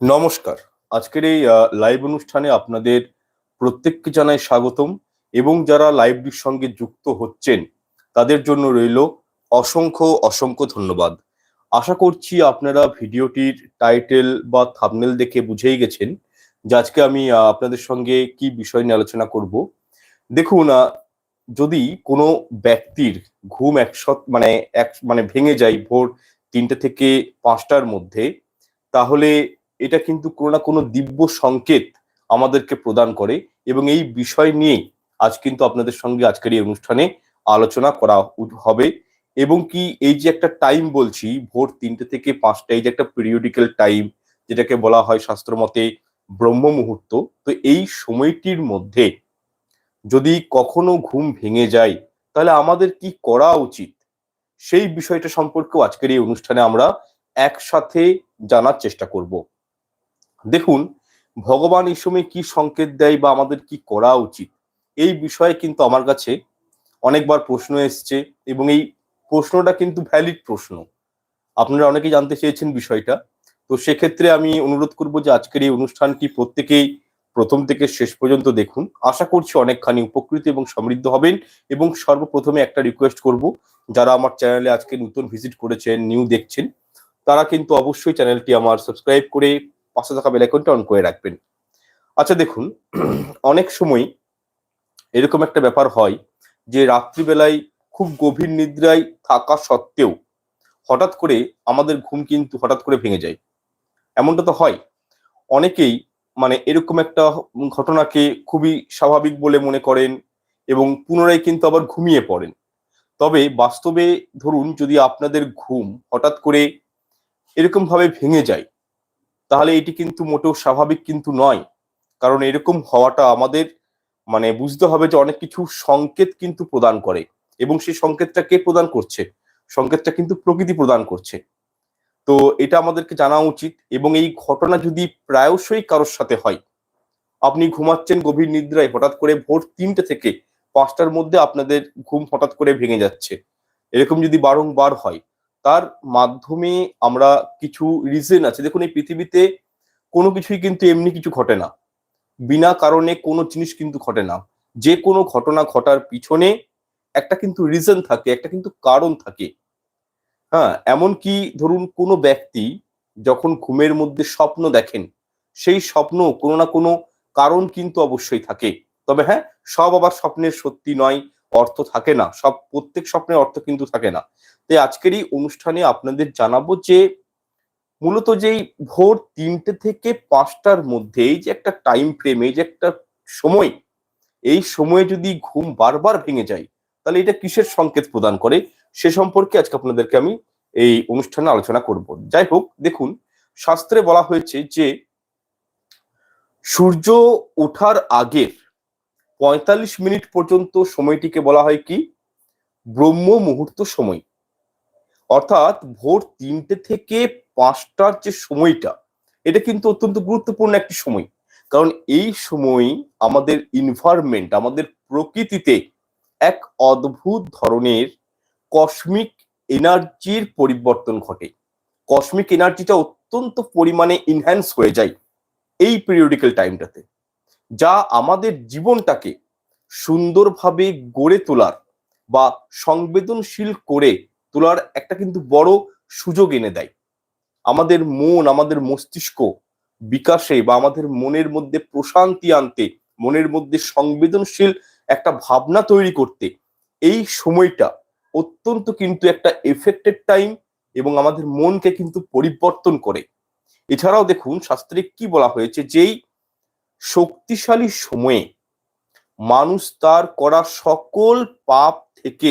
নমস্কার। আজকের এই লাইভ অনুষ্ঠানে আপনাদের প্রত্যেককে জানাই স্বাগতম এবং যারা লাইভটির সঙ্গে যুক্ত হচ্ছেন, তাদের জন্য রইল অসংখ্য অসংখ্য ধন্যবাদ। আশা করছি আপনারা ভিডিওটির টাইটেল বা থাবনেল দেখে বুঝেই গেছেন যে আজকে আমি আপনাদের সঙ্গে কি বিষয় নিয়ে আলোচনা করব। দেখুন যদি কোনো ব্যক্তির ঘুম একশত মানে এক মানে ভেঙে যায় ভোর তিনটে থেকে পাঁচটার মধ্যে, তাহলে এটা কিন্তু কোনো না কোনো দিব্য সংকেত আমাদেরকে প্রদান করে এবং এই বিষয় নিয়ে আজ কিন্তু আপনাদের সঙ্গে আজকের এই অনুষ্ঠানে আলোচনা করা হবে এবং কি এই যে একটা টাইম বলছি, ভোর তিনটে থেকে পাঁচটা, এই যে একটা পিরিয়ডিক্যাল টাইম যেটাকে বলা হয় শাস্ত্রমতে ব্রহ্ম মুহূর্ত, তো এই সময়টির মধ্যে যদি কখনো ঘুম ভেঙে যায়, তাহলে আমাদের কি করা উচিত? সেই বিষয়টা সম্পর্কেও আজকের এই অনুষ্ঠানে আমরা একসাথে জানার চেষ্টা করব। দেখুন, ভগবান এই সময় কি সংকেত দেয় বা আমাদের কি করা উচিত? এই বিষয়ে কিন্তু আমার কাছে অনেকবার প্রশ্ন এসছে এবং এই প্রশ্নটা কিন্তু ভ্যালিড প্রশ্ন। আপনারা অনেকেই জানতে চেয়েছেন বিষয়টা। তো সেক্ষেত্রে আমি অনুরোধ করব যে আজকের এই অনুষ্ঠানটি প্রত্যেকেই প্রথম থেকে শেষ পর্যন্ত দেখুন। আশা করছি অনেকখানি উপকৃত এবং সমৃদ্ধ হবেন এবং সর্বপ্রথমে একটা রিকোয়েস্ট করব, যারা আমার চ্যানেলে আজকে নতুন ভিজিট করেছেন নিউ দেখছেন, তারা কিন্তু অবশ্যই চ্যানেলটি আমার সাবস্ক্রাইব করে পাশে থাকা বেল আইকনটা অন করে রাখবেন। আচ্ছা দেখুন, অনেক সময় এরকম একটা ব্যাপার হয় যে রাত্রিবেলায় খুব গভীর নিদ্রায় থাকা সত্ত্বেও হঠাৎ করে আমাদের ঘুম কিন্তু হঠাৎ করে ভেঙে যায়। এমনটা তো হয়। অনেকেই মানে এরকম একটা ঘটনাকে খুবই স্বাভাবিক বলে মনে করেন এবং পুনরায় কিন্তু আবার ঘুমিয়ে পড়েন। তবে বাস্তবে ধরুন যদি আপনাদের ঘুম হঠাৎ করে এরকম ভাবে ভেঙে যায় তাহলে এটি কিন্তু মোটেও স্বাভাবিক কিন্তু নয়। কারণ এরকম হওয়াটা আমাদের মানে বুঝতে হবে যে অনেক কিছু সংকেত কিন্তু প্রদান করে। এবং সেই সংকেতটা কে প্রদান করছে? সংকেতটা কিন্তু প্রকৃতি প্রদান করছে। তো এটা আমাদেরকে জানা উচিত এবং এই ঘটনা যদি প্রায়শই কারোর সাথে হয়, আপনি ঘুমাচ্ছেন গভীর নিদ্রায়, হঠাৎ করে ভোর তিনটে থেকে পাঁচটার মধ্যে আপনাদের ঘুম হঠাৎ করে ভেঙে যাচ্ছে। এরকম যদি বারংবার হয় তার মাধ্যমে আমরা কিছু রিজন আছে। দেখুন, এই পৃথিবীতে কোনো কিছুই কিন্তু এমনি কিছু ঘটে না। বিনা কারণে কোনো জিনিস কিন্তু ঘটে না। যে কোনো ঘটনা ঘটার পিছনে একটা কিন্তু রিজন থাকে, একটা কিন্তু কারণ থাকে। হ্যাঁ এমনকি ধরুন কোনো ব্যক্তি যখন ঘুমের মধ্যে স্বপ্ন দেখেন, সেই স্বপ্ন কোনো না কোনো কারণ কিন্তু অবশ্যই থাকে। তবে হ্যাঁ সব আবার স্বপ্নের সত্যি নয়। অর্থ থাকে না। সব, প্রত্যেক স্বপ্নের অর্থ কিন্তু থাকে না। তাই আজকের এই অনুষ্ঠানে আপনাদের জানাব যে, মূলত যেই ভোর তিনটে থেকে পাঁচটার মধ্যে এই যে একটা টাইম ফ্রেম এই যে একটা সময়, এই সময়ে যদি ঘুম বারবার ভেঙে যায়, তাহলে এটা কিসের সংকেত প্রদান করে? সে সম্পর্কে আজকে আপনাদেরকে আমি এই অনুষ্ঠানে আলোচনা করব। যাই হোক, দেখুন, শাস্ত্রে বলা হয়েছে যে, সূর্য ওঠার আগের পঁয়তাল্লিশ মিনিট পর্যন্ত সময়টিকে বলা হয় কি? ব্রহ্ম মুহূর্ত সময়। অর্থাৎ ভোর তিনটে থেকে পাঁচটার যে সময়টা, এটা কিন্তু অত্যন্ত গুরুত্বপূর্ণ একটি সময়। কারণ এই সময় আমাদের ইনভারমেন্ট আমাদের প্রকৃতিতে এক অদ্ভুত ধরনের কসমিক এনার্জির পরিবর্তন ঘটে। কসমিক এনার্জিটা অত্যন্ত পরিমাণে ইনহ্যান্স হয়ে যায় এই পিরিয়ডিক্যাল টাইমটাতে যা আমাদের জীবনটাকে সুন্দরভাবে গড়ে তোলার বা সংবেদনশীল করে তোলার একটা কিন্তু বড় সুযোগ এনে দেয়। আমাদের মন, আমাদের মস্তিষ্ক বিকাশে বা আমাদের মনের মধ্যে প্রশান্তি আনতে, মনের মধ্যে সংবেদনশীল একটা ভাবনা তৈরি করতে এই সময়টা অত্যন্ত কিন্তু একটা এফেক্টেড টাইম এবং আমাদের মনকে কিন্তু পরিবর্তন করে। এছাড়াও দেখুন, শাস্ত্রে কি বলা হয়েছে? যেই শক্তিশালী সময়ে মানুষ তার করা সকল পাপ থেকে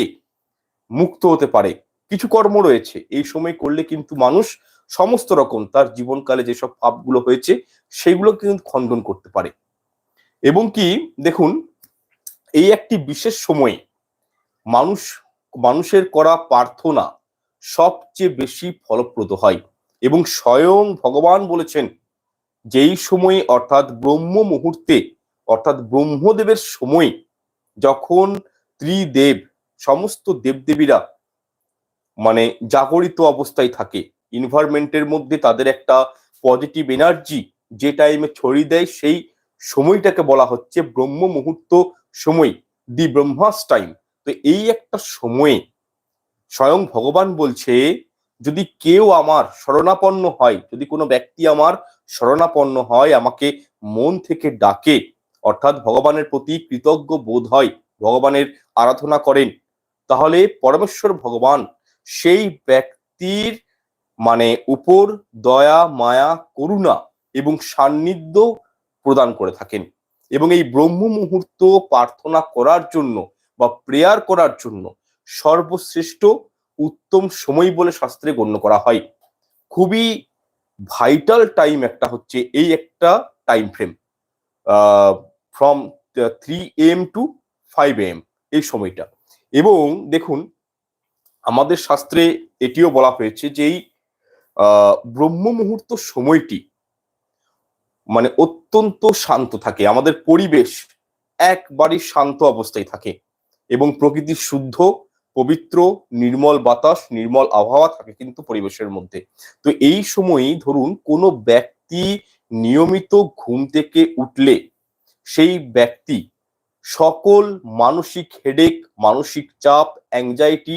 মুক্ত হতে পারে। কিছু কর্ম রয়েছে, এই সময় করলে কিন্তু মানুষ সমস্ত রকম তার জীবনকালে যেসব পাপগুলো হয়েছে সেগুলো কিন্তু খণ্ডন করতে পারে। এবং কি, দেখুন, এই একটি বিশেষ সময়ে মানুষ, মানুষের করা প্রার্থনা সবচেয়ে বেশি ফলপ্রদ হয়। এবং স্বয়ং ভগবান বলেছেন যেই সময়ে অর্থাৎ ব্রহ্ম মুহূর্তে, অর্থাৎ ব্রহ্মদেবের সময় যখন ত্রিদেব, সমস্ত দেবদেবীরা মানে জাগরিত অবস্থায় থাকে ইনভারমেন্টের মধ্যে তাদের একটা পজিটিভ এনার্জি যে টাইমে ছড়িয়ে দেয়, সেই সময়টাকে বলা হচ্ছে ব্রহ্ম মুহূর্ত সময় দি ব্রহ্মাস টাইম তো এই একটা সময়ে স্বয়ং ভগবান বলছে, যদি কেউ আমার শরণাপন্ন হয়, যদি কোনো ব্যক্তি আমার শরণাপন্ন হয়, আমাকে মন থেকে ডাকে। অর্থাৎ ভগবানের প্রতি কৃতজ্ঞ বোধ হয়, ভগবানের আরাধনা করেন। তাহলে পরমেশ্বর ভগবান সেই ব্যক্তির মানে উপর দয়া, মায়া, করুণা এবং সান্নিধ্য প্রদান করে থাকেন এবং এই ব্রহ্ম মুহূর্ত প্রার্থনা করার জন্য বা প্রেয়ার করার জন্য সর্বশ্রেষ্ঠ উত্তম সময় বলে শাস্ত্রে গণ্য করা হয়। খুবই ভাইটাল টাইম একটা হচ্ছে এই একটা time frame from three AM to five AM এই সময়টা। এবং দেখুন, আমাদের শাস্ত্রে এটিও বলা হয়েছে যে এই ব্রহ্ম মুহূর্ত সময়টি মানে অত্যন্ত শান্ত থাকে। আমাদের পরিবেশ একবারই শান্ত অবস্থায় থাকে এবং প্রকৃতির শুদ্ধ পবিত্র, নির্মল বাতাস, নির্মল আবহাওয়া থাকে কিন্তু পরিবেশের মধ্যে। তো এই সময়ই ধরুন কোনো ব্যক্তি নিয়মিত ঘুম থেকে উঠলে সেই ব্যক্তি সকল মানসিক হেডেক মানসিক চাপ অ্যাংজাইটি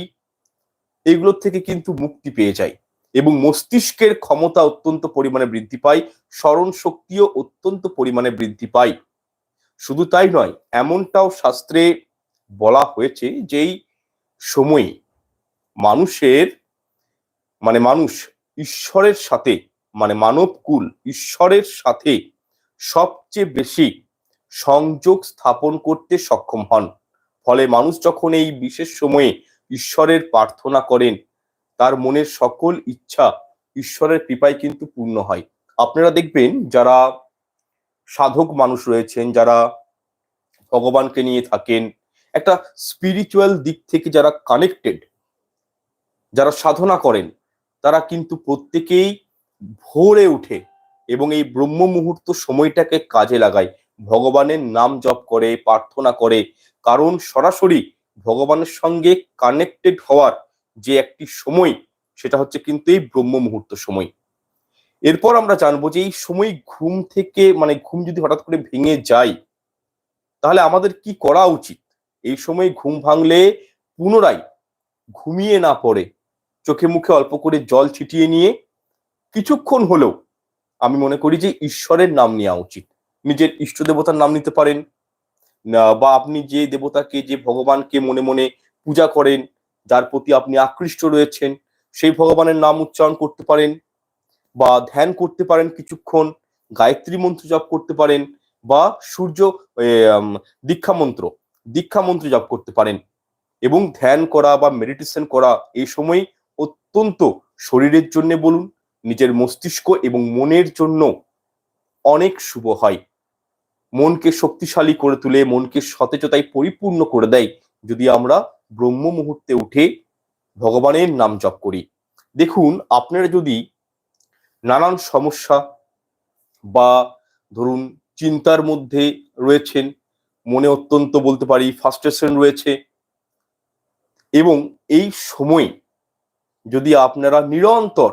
এগুলোর থেকে কিন্তু মুক্তি পেয়ে যায় এবং মস্তিষ্কের ক্ষমতা অত্যন্ত পরিমাণে বৃদ্ধি পায়, স্মরণ শক্তিও অত্যন্ত পরিমাণে বৃদ্ধি পায়। শুধু তাই নয়, এমনটাও শাস্ত্রে বলা হয়েছে যেই সময়ে মানুষের মানে মানুষ ঈশ্বরের সাথে মানে মানবকুল ঈশ্বরের সাথে সবচেয়ে বেশি সংযোগ স্থাপন করতে সক্ষম হন। ফলে মানুষ যখন এই বিশেষ সময়ে ঈশ্বরের প্রার্থনা করেন, তার মনের সকল ইচ্ছা ঈশ্বরের কৃপায় কিন্তু পূর্ণ হয়। আপনারা দেখবেন যারা সাধক মানুষ রয়েছেন, যারা ভগবানকে নিয়ে থাকেন একটা স্পিরিচুয়াল দিক থেকে যারা কানেক্টেড যারা সাধনা করেন, তারা কিন্তু প্রত্যেকেই ভোরে উঠে এবং এই ব্রহ্ম মুহূর্ত সময়টাকে কাজে লাগায়। ভগবানের নাম জপ করে, প্রার্থনা করে, কারণ সরাসরি ভগবানের সঙ্গে কানেক্টেড হওয়ার যে একটি সময়, সেটা হচ্ছে কিন্তু এই ব্রহ্ম মুহূর্ত সময়। এরপর আমরা জানব যে এই সময় ঘুম থেকে মানে ঘুম যদি হঠাৎ করে ভেঙে যায়, তাহলে আমাদের কি করা উচিত? এই সময় ঘুম ভাঙলে পুনরায় ঘুমিয়ে না পড়ে। চোখে মুখে অল্প করে জল ছিটিয়ে নিয়ে কিছুক্ষণ হলেও আমি মনে করি যে ঈশ্বরের নাম নেওয়া উচিত। নিজের ইষ্ট দেবতার নাম নিতে পারেন। বা আপনি যে দেবতাকে, যে ভগবানকে মনে মনে পূজা করেন, যার প্রতি আপনি আকৃষ্ট রয়েছেন, সেই ভগবানের নাম উচ্চারণ করতে পারেন, বা ধ্যান করতে পারেন কিছুক্ষণ, গায়ত্রী মন্ত্র জপ করতে পারেন, বা সূর্য দীক্ষা মন্ত্র দীক্ষা মন্ত্র জপ করতে পারেন। এবং ধ্যান করা বা মেডিটেশন করা এই সময় অত্যন্ত শরীরের জন্য বলুন, নিজের মস্তিষ্ক এবং মনের জন্য অনেক শুভ হয়। মনকে শক্তিশালী করে তুলে, মনকে সতেজতায় পরিপূর্ণ করে দেয় যদি আমরা ব্রহ্ম মুহূর্তে উঠে ভগবানের নাম জপ করি। দেখুন, আপনারা যদি নানান সমস্যা বা ধরুন চিন্তার মধ্যে রয়েছেন মনে অত্যন্ত বলতে পারি ফার্স্ট্রেশন রয়েছে। এবং এই সময়ে যদি আপনারা নিরন্তর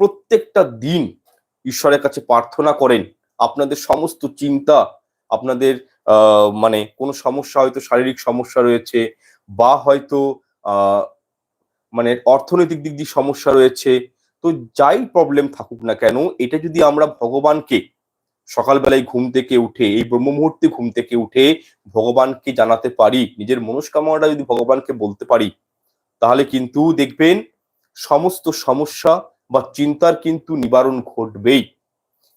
প্রত্যেকটা দিন ঈশ্বরের কাছে প্রার্থনা করেন, আপনাদের সমস্ত চিন্তা, আপনাদের মানে কোনো সমস্যা হয়তো শারীরিক সমস্যা রয়েছে বা হয়তো মানে অর্থনৈতিক দিক দিয়ে সমস্যা রয়েছে, তো যাই প্রবলেম থাকুক না কেন, এটা যদি আমরা ভগবানকে সকালবেলায় ঘুম থেকে উঠে, এই ব্রহ্ম মুহূর্তে ঘুম থেকে উঠে ভগবানকে জানাতে পারি, নিজের মনস্কামনাটা যদি ভগবানকে বলতে পারি, তাহলে কিন্তু দেখবেন সমস্ত সমস্যা বা চিন্তার কিন্তু নিবারণ ঘটবেই।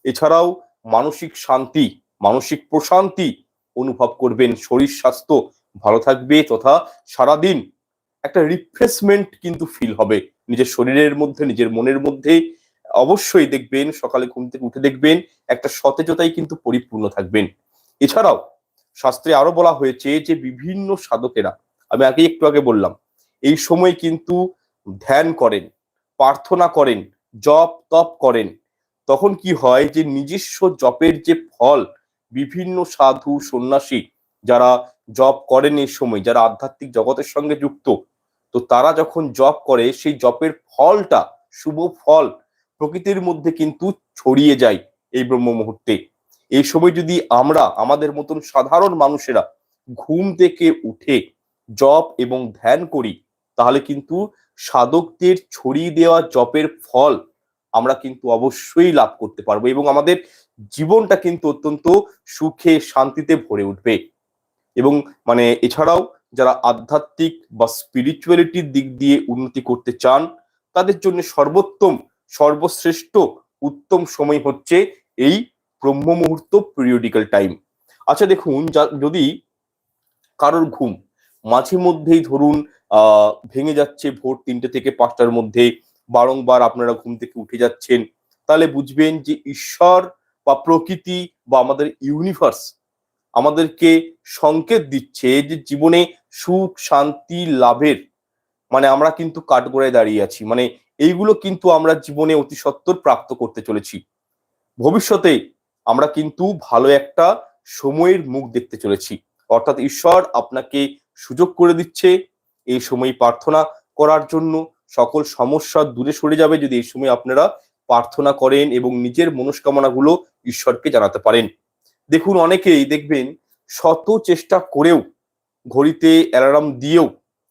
এছাড়াও মানসিক শান্তি, মানসিক প্রশান্তি অনুভব করবেন, শরীর স্বাস্থ্য ভালো থাকবে তথা সারাদিন একটা রিফ্রেশমেন্ট কিন্তু ফিল হবে। নিজের শরীরের মধ্যে, নিজের মনের মধ্যে অবশ্যই দেখবেন, সকালে ঘুম থেকে উঠে দেখবেন, একটা সতেজতাই কিন্তু পরিপূর্ণ থাকবেন। এছাড়াও শাস্ত্রে আরও বলা হয়েছে যে, বিভিন্ন সাধকেরা, আমি আগে একটু আগে বললাম, এই সময় কিন্তু ধ্যান করেন, প্রার্থনা করেন, জপ তপ করেন। তখন কি হয় যে, নিজস্ব জপের যে ফল, বিভিন্ন সাধু, সন্ন্যাসী যারা জপ করেন এই সময়, যারা আধ্যাত্মিক জগতের সঙ্গে যুক্ত, তো তারা যখন জপ করে, সেই জপের ফলটা, শুভ ফল প্রকৃতির মধ্যে কিন্তু ছড়িয়ে যায় এই ব্রহ্ম মুহূর্তে এই সময় যদি আমরা, আমাদের মতন সাধারণ মানুষেরা ঘুম থেকে উঠে জপ এবং ধ্যান করি, তাহলে কিন্তু সাধকদের ছড়িয়ে দেওয়া জপের ফল আমরা কিন্তু অবশ্যই লাভ করতে পারব এবং আমাদের জীবনটা কিন্তু অত্যন্ত সুখে, শান্তিতে ভরে উঠবে। এবং মানে এছাড়াও যারা আধ্যাত্মিক বা স্পিরিচুয়ালিটির দিক দিয়ে উন্নতি করতে চান, তাদের জন্য সর্বোত্তম সর্বশ্রেষ্ঠ উত্তম সময় হচ্ছে এই ব্রহ্ম মুহূর্ত পিরিয়ডিক্যাল টাইম আচ্ছা দেখুন যদি কারোর ঘুম মাঝে মধ্যেই ধরুন আহ ভেঙে যাচ্ছে ভোর তিনটে থেকে পাঁচটার মধ্যে, বারংবার আপনারা ঘুম থেকে উঠে যাচ্ছেন, তাহলে বুঝবেন যে ঈশ্বর বা প্রকৃতি বা আমাদের ইউনিভার্স আমাদেরকে সংকেত দিচ্ছে যে জীবনে সুখ, শান্তি, লাভের মানে আমরা কিন্তু কাঠগড়ায় দাঁড়িয়ে আছি। মানে এইগুলো কিন্তু আমরা জীবনে অতি সত্তর প্রাপ্ত করতে চলেছি। ভবিষ্যতে আমরা কিন্তু ভালো একটা সময়ের মুখ দেখতে চলেছি। অর্থাৎ ঈশ্বর আপনাকে সুযোগ করে দিচ্ছে এই সময় প্রার্থনা করার জন্য। সকল সমস্যা দূরে সরে যাবে যদি এই সময় আপনারা প্রার্থনা করেন এবং নিজের মনস্কামনাগুলো ঈশ্বরকে জানাতে পারেন। দেখুন, অনেকেই দেখবেন শত চেষ্টা করেও ঘড়িতে অ্যালার্ম দিয়েও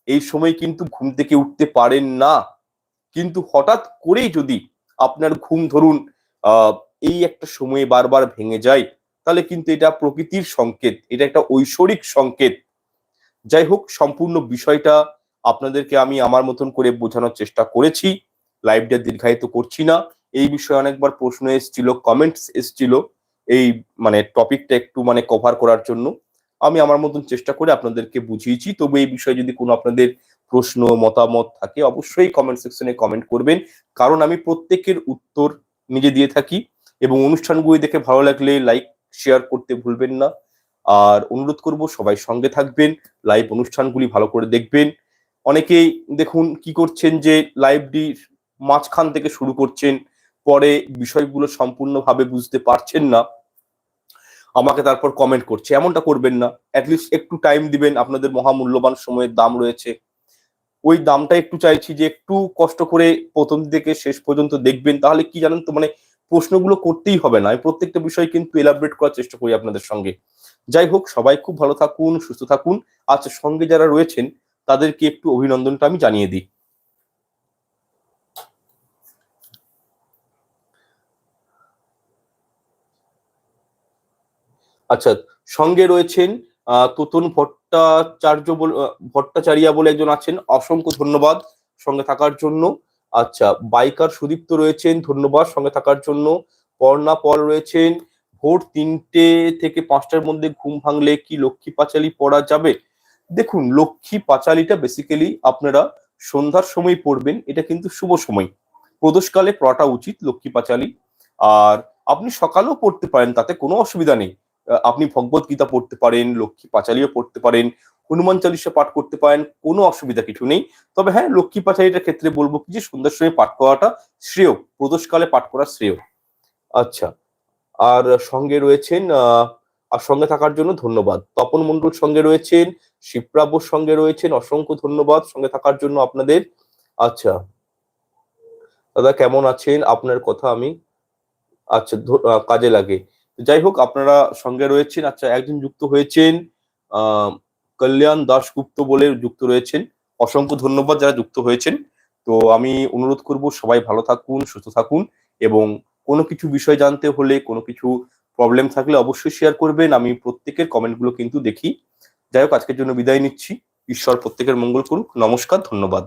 এই সময় কিন্তু ঘুম থেকে উঠতে পারেন না। কিন্তু হঠাৎ করেই যদি আপনার ঘুম ধরুন এই একটা সময়ে বারবার ভেঙে যায়, তাহলে কিন্তু এটা প্রকৃতির সংকেত, এটা একটা ঐশ্বরিক সংকেত। যাই হোক, সম্পূর্ণ বিষয়টা আপনাদেরকে আমি আমার মতন করে বোঝানোর চেষ্টা করেছি, লাইভটা দীর্ঘায়িত করছি না। এই বিষয়ে অনেকবার প্রশ্ন এসেছিল কমেন্টস এসেছিল, এই মানে টপিকটা একটু মানে কভার করার জন্য। আমি আমার মতন চেষ্টা করে আপনাদেরকে বুঝিয়েছি, তবে এই বিষয়ে যদি কোনো আপনাদের প্রশ্ন, মতামত থাকে, অবশ্যই কমেন্ট সেকশনে কমেন্ট করবেন। কারণ আমি প্রত্যেকের উত্তর নিজে দিয়ে থাকি এবং অনুষ্ঠানগুলি দেখে ভালো লাগলে লাইক শেয়ার করতে ভুলবেন না। আর অনুরোধ করব সবাই সঙ্গে থাকবেন লাইভ অনুষ্ঠানগুলি ভালো করে দেখবেন। অনেকেই দেখুন কি করছেন যে লাইভটি মাঝখান থেকে শুরু করছেন, পরে বিষয়গুলো সম্পূর্ণভাবে বুঝতে পারছেন না। আমাকে তারপর কমেন্ট করছে, এমনটা করবেন না। অ্যাটলিস্ট একটু টাইম দিবেন, আপনাদের মহামূল্যবান সময়ের দাম রয়েছে। ওই দামটা একটু চাইছি যে একটু কষ্ট করে প্রথম থেকে শেষ পর্যন্ত দেখবেন, তাহলে কি জানেন তো মানে প্রশ্নগুলো করতেই হবে না। প্রত্যেকটা বিষয় কিন্তু এলাবরেট করার চেষ্টা করি আপনাদের সঙ্গে। যাই হোক, সবাই খুব ভালো থাকুন, সুস্থ থাকুন। আচ্ছা সঙ্গে যারা রয়েছেন, তাদেরকে একটু অভিনন্দনটা আমি জানিয়ে দিই। আচ্ছা সঙ্গে রয়েছেন তোতন ভট্টাচার্য ভট্টাচারিয়া বলে একজন আছেন। অসংখ্য ধন্যবাদ সঙ্গে থাকার জন্য। আচ্ছা বাইকার সুদীপ্ত রয়েছেন, ধন্যবাদ সঙ্গে থাকার জন্য। পর্ণা পল রয়েছেন। ভোর তিনটে থেকে পাঁচটার মধ্যে ঘুম ভাঙলে কি লক্ষ্মী পাঁচালি পড়া যাবে? দেখুন, লক্ষ্মী পাঁচালিটা বেসিক্যালি আপনারা সন্ধ্যার সময় পড়বেন, এটা কিন্তু শুভ সময়। প্রদোষকালে পড়াটা উচিত লক্ষ্মী পাঁচালি। আর আপনি সকালেও পড়তে পারেন, তাতে কোনো অসুবিধা নেই। আপনি ভগবত গীতা পড়তে পারেন, লক্ষ্মী পাঁচালিও পড়তে পারেন, হনুমান চালিশা পাঠ করতে পারেন, কোনো অসুবিধা কিছু নেই। তবে হ্যাঁ লক্ষ্মী পাঁচালিটার ক্ষেত্রে বলব কি যে সন্ধ্যার সময় পাঠ করাটা শ্রেয়, প্রদোষকালে পাঠ করা শ্রেয়। আচ্ছা আর সঙ্গে রয়েছেন আর সঙ্গে থাকার জন্য ধন্যবাদ। তপন মন্ডল সঙ্গে রয়েছেন শিবপ্রাবর সঙ্গে রয়েছেন, অসংখ্য ধন্যবাদ সঙ্গে থাকার জন্য আপনাদের। আচ্ছা দাদা কেমন আছেন? আপনার কথা আমি আচ্ছা কাজে লাগে। যাই হোক আপনারা সঙ্গে রয়েছেন। আচ্ছা একজন যুক্ত হয়েছেন কল্যাণ দাশগুপ্ত বলে যুক্ত রয়েছেন। অসংখ্য ধন্যবাদ যারা যুক্ত হয়েছেন। তো আমি অনুরোধ করব, সবাই ভালো থাকুন, সুস্থ থাকুন এবং কোনো কিছু বিষয় জানতে হলে, কোনো কিছু প্রবলেম থাকলে অবশ্যই শেয়ার করবেন। আমি প্রত্যেকের কমেন্টগুলো কিন্তু দেখি। যাই হোক আজকের জন্য বিদায় নিচ্ছি। ঈশ্বর প্রত্যেকের মঙ্গল করুক। নমস্কার, ধন্যবাদ।